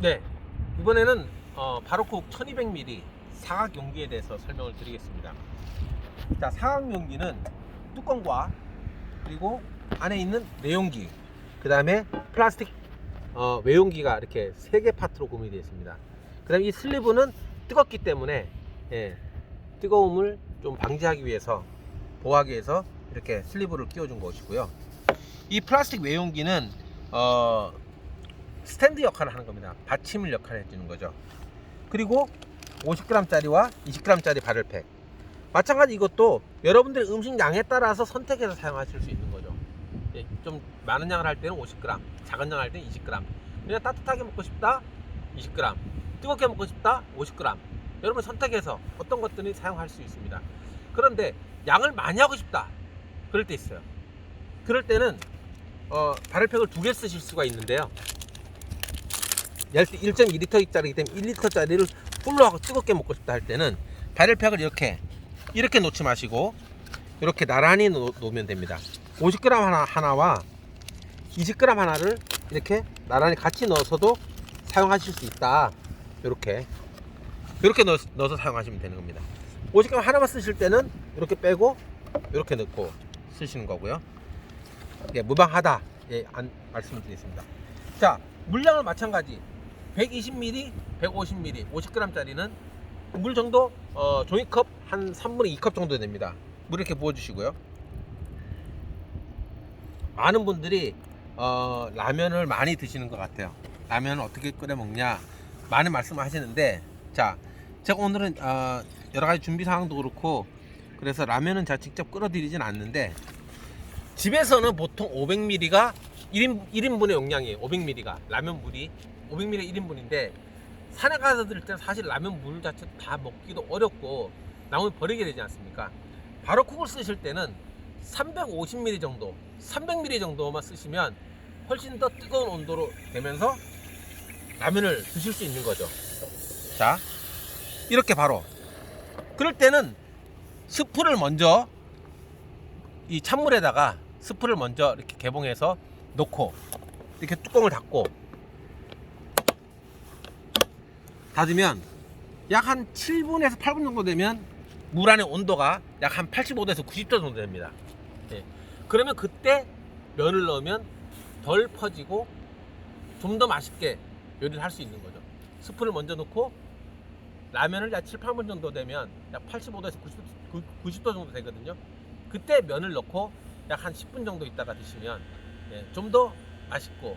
네, 이번에는 어, 바로콕 1200mm 사각 용기에 대해서 설명을 드리겠습니다. 자, 사각 용기는 뚜껑과 그리고 안에 있는 내용기, 그 다음에 플라스틱 어, 외용기가 이렇게 세 개 파트로 구성이 되어 있습니다. 그 다음에 이 슬리브는 뜨겁기 때문에 예, 뜨거움을 좀 방지하기 위해서 보호하기 위해서 이렇게 슬리브를 끼워준 것이고요. 이 플라스틱 외용기는 어, 스탠드 역할을 하는 겁니다. 받침을 역할을 해주는 거죠. 그리고 50g짜리와 20g짜리 바를팩. 마찬가지 이것도 여러분들의 음식 양에 따라서 선택해서 사용하실 수 있는 거죠. 예, 좀 많은 양을 할 때는 50g, 작은 양을 할 때는 20g. 그냥 따뜻하게 먹고 싶다, 20g. 뜨겁게 먹고 싶다, 50g. 여러분 선택해서 어떤 것들이 사용할 수 있습니다. 그런데 양을 많이 하고 싶다, 그럴 때 있어요. 그럴 때는 어, 바를팩을 두 개 쓰실 수가 있는데요. 1.2리터짜리이기 때문에 1리터짜리를 풀로 하고 뜨겁게 먹고 싶다 할 때는 바를팩을 이렇게 이렇게 놓지 마시고 이렇게 나란히 놓, 놓으면 됩니다. 50g 하나 하나와 20g 하나를 이렇게 나란히 같이 넣어서도 사용하실 수 있다. 이렇게 이렇게 넣어, 넣어서 사용하시면 되는 겁니다. 50g 하나만 쓰실 때는 이렇게 빼고 이렇게 넣고 쓰시는 거고요. 예, 무방하다. 예, 안, 말씀드리겠습니다. 자, 물량은 마찬가지. 120ml, 150ml, 50g짜리는 물 정도 어, 종이컵 한 3분의 2컵 정도 됩니다. 물 이렇게 부어주시고요. 많은 분들이 어, 라면을 많이 드시는 것 같아요. 라면을 어떻게 끓여 먹냐 많은 말씀을 하시는데 자 제가 오늘은 어, 여러 가지 준비 사항도 그렇고 그래서 라면은 제가 직접 끓여드리진 않는데 집에서는 보통 500ml가 1인, 1인분의 용량이에요. 500ml가 라면 물이 500ml 1인분인데 산에 가서 드릴 때는 사실 라면 물 자체 다 먹기도 어렵고 나오면 버리게 되지 않습니까? 바로 쿡을 쓰실 때는 350ml 정도, 300ml 정도만 쓰시면 훨씬 더 뜨거운 온도로 되면서 라면을 드실 수 있는 거죠. 자, 이렇게 바로. 그럴 때는 스프를 먼저 이 찬물에다가 스프를 먼저 이렇게 개봉해서 놓고 이렇게 뚜껑을 닫고 닫으면 약 한 7분에서 8분 정도 되면 물 안의 온도가 약 한 85도에서 90도 정도 됩니다. 예. 그러면 그때 면을 넣으면 덜 퍼지고 좀 더 맛있게 요리를 할 수 있는 거죠. 스프를 먼저 넣고 라면을 약 7, 8분 정도 되면 약 85도에서 90도, 90도 정도 되거든요. 그때 면을 넣고 약 한 10분 정도 있다가 드시면 예, 좀더 맛있고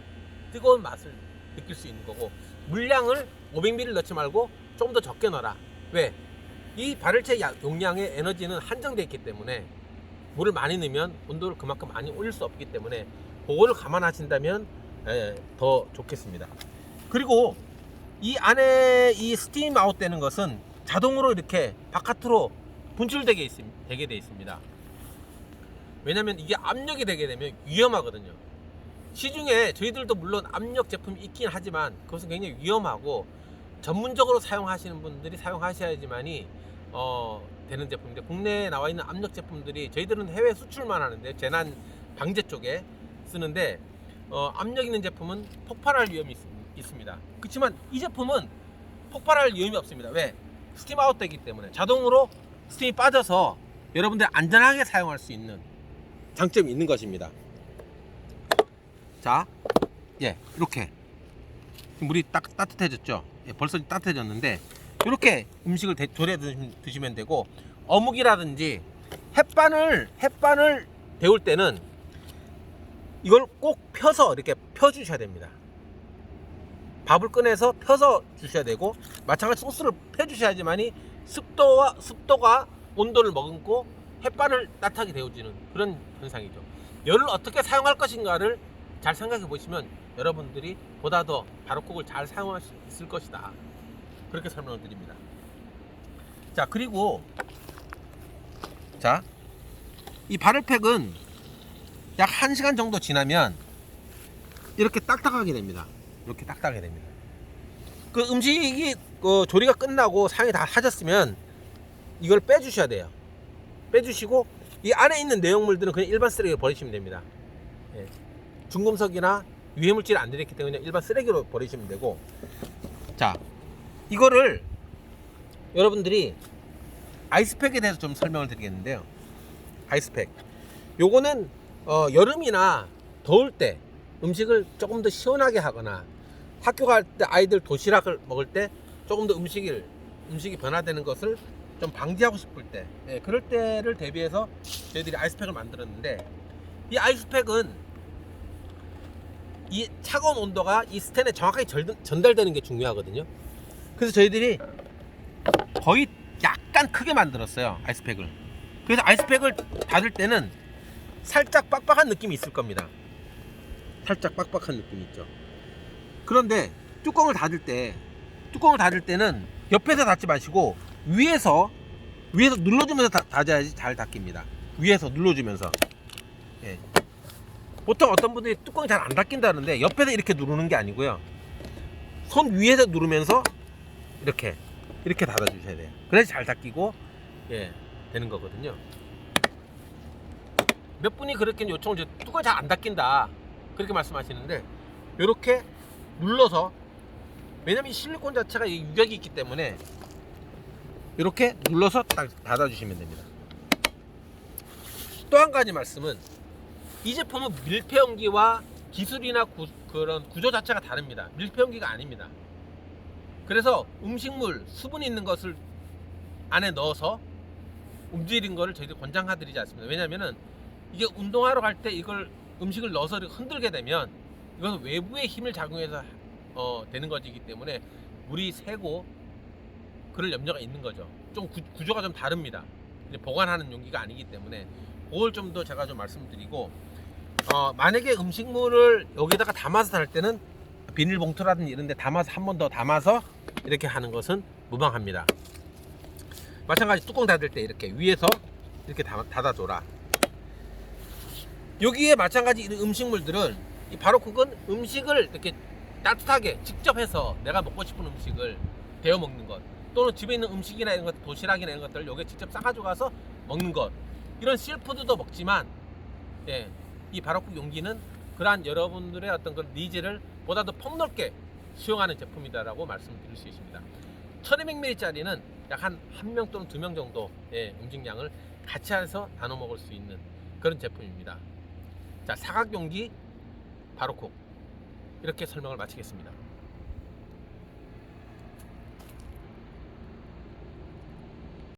뜨거운 맛을 느낄 수 있는 거고 물량을 500ml 넣지 말고 좀더 적게 넣어라. 왜? 이 발열체 야- 용량의 에너지는 한정되어 있기 때문에 물을 많이 넣으면 온도를 그만큼 많이 올릴 수 없기 때문에 그거를 감안하신다면 예, 더 좋겠습니다. 그리고 이 안에 이 스팀 아웃 되는 것은 자동으로 이렇게 바깥으로 분출되게 있, 되게 돼 있습니다. 왜냐면 이게 압력이 되게 되면 위험하거든요. 시중에 저희들도 물론 압력 제품이 있긴 하지만 그것은 굉장히 위험하고 전문적으로 사용하시는 분들이 사용하셔야지만이 어, 되는 제품인데 국내에 나와 있는 압력 제품들이 저희들은 해외 수출만 하는데 재난 방제 쪽에 쓰는데 어, 압력 있는 제품은 폭발할 위험이 있, 습니다 그렇지만 이 제품은 폭발할 위험이 없습니다. 왜? 스팀 아웃 되기 때문에 자동으로 스팀이 빠져서 여러분들 안전하게 사용할 수 있는 장점이 있는 것입니다. 자, 예, 이렇게 물이 딱 따뜻해졌죠. 예, 벌써 따뜻해졌는데 이렇게 음식을 대- 조려 드시- 드시면 되고 어묵이라든지 햇반을 햇반을 데울 때는 이걸 꼭 펴서 이렇게 펴 주셔야 됩니다. 밥을 꺼내서 펴서 주셔야 되고 마찬가지 소스를 펴 주셔야지만이 습도와 습도가 온도를 머금고 햇반을 따뜻하게 데워주는 그런 현상이죠. 열을 어떻게 사용할 것인가를 잘 생각해 보시면 여러분들이 보다 더 바로콕을 잘 사용할 수 있을 것이다. 그렇게 설명을 드립니다. 자, 그리고 자, 이 바를팩은 약 1시간 정도 지나면 이렇게 딱딱하게 됩니다. 이렇게 딱딱하게 됩니다. 그 음식이 그 조리가 끝나고 상이 다 하셨으면 이걸 빼주셔야 돼요. 빼주시고 이 안에 있는 내용물들은 그냥 일반 쓰레기로 버리시면 됩니다. 예. 중금속이나 유해물질이 안 들어있기 때문에 일반 쓰레기로 버리시면 되고 자, 이거를 여러분들이 아이스팩에 대해서 좀 설명을 드리겠는데요. 아이스팩. 요거는 어, 여름이나 더울 때 음식을 조금 더 시원하게 하거나 학교 갈 때 아이들 도시락을 먹을 때 조금 더 음식을 음식이 변화되는 것을 좀 방지하고 싶을 때 예, 그럴 때를 대비해서 저희들이 아이스팩을 만들었는데 이 아이스팩은 이 차가운 온도가 이 스텐에 정확하게 절- 전달되는 게 중요하거든요. 그래서 저희들이 거의 약간 크게 만들었어요 아이스팩을. 그래서 아이스팩을 닫을 때는 살짝 빡빡한 느낌이 있을 겁니다. 살짝 빡빡한 느낌이 있죠. 그런데 뚜껑을 닫을 때 뚜껑을 닫을 때는 옆에서 닫지 마시고 위에서 위에서 눌러주면서 닫- 닫아야지 잘 닫힙니다. 위에서 눌러주면서. 예. 보통 어떤 분들이 뚜껑이 잘 안 닫힌다는데 옆에서 이렇게 누르는 게 아니고요. 손 위에서 누르면서 이렇게 이렇게 닫아주셔야 돼요. 그래서 잘 닫히고 예 되는 거거든요. 몇 분이 그렇게 요청을 주 뚜껑이 잘 안 닫힌다 그렇게 말씀하시는데 이렇게 눌러서 왜냐면 이 실리콘 자체가 이 유격이 있기 때문에 이렇게 눌러서 딱 닫아주시면 됩니다. 또 한 가지 말씀은 이 제품은 밀폐용기와 기술이나 구, 그런 구조 자체가 다릅니다. 밀폐용기가 아닙니다. 그래서 음식물 수분 있는 것을 안에 넣어서 움직이는 것을 저희들이 권장하드리지 않습니다. 왜냐면은 이게 운동하러 갈 때 이걸 음식을 넣어서 흔들게 되면 이건 외부의 힘을 작용해서 어, 되는 것이기 때문에 물이 새고 그럴 염려가 있는 거죠. 좀 구, 구조가 좀 다릅니다. 보관하는 용기가 아니기 때문에 그걸 좀 더 제가 좀 말씀드리고 어, 만약에 음식물을 여기다가 담아서 달 때는 비닐봉투라든지 이런 데 담아서 한 번 더 담아서 이렇게 하는 것은 무방합니다. 마찬가지 뚜껑 닫을 때 이렇게 위에서 이렇게 닫- 닫아줘라. 여기에 마찬가지 이 음식물들은 이 바로쿡은 음식을 이렇게 따뜻하게 직접 해서 내가 먹고 싶은 음식을 데워 먹는 것 또는 집에 있는 음식이나 이런 것 도시락이나 이런 것들을 여기에 직접 싸가지고 가서 먹는 것 이런 실푸드도 먹지만 예, 이 바로쿡 용기는 그러한 여러분들의 어떤 그런 니즈를 보다 더 폭넓게 수용하는 제품이다라고 말씀드릴 수 있습니다. 1200ml짜리는 약 한 한 명 또는 두 명 정도의 음식량을 같이 해서 나눠 먹을 수 있는 그런 제품입니다. 자, 사각 용기 바로쿡 이렇게 설명을 마치겠습니다.